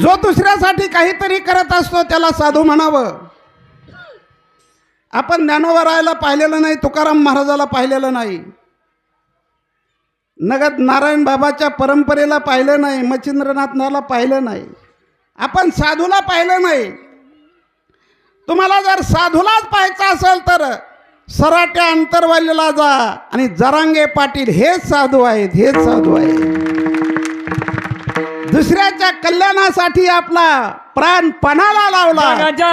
जो दुसऱ्यासाठी काहीतरी करत असतो त्याला साधू म्हणावं. आपण ज्ञानोबरायला पाहिलेलं नाही तुकाराम महाराजाला पाहिलेलं नाही. नगद नारायण बाबाच्या परंपरेला पाहिलं नाही मच्छिंद्रनाथनाला पाहिलं नाही. आपण साधूला पाहिलं नाही. तुम्हाला जर साधूलाच पाहायचं असेल तर सराट्या अंतरवालीला जा आणि जरांगे पाटील हेच साधू आहेत हेच साधू आहेत. दुसऱ्याच्या कल्याणासाठी आपला प्राण पणाला लावला. जगाच्या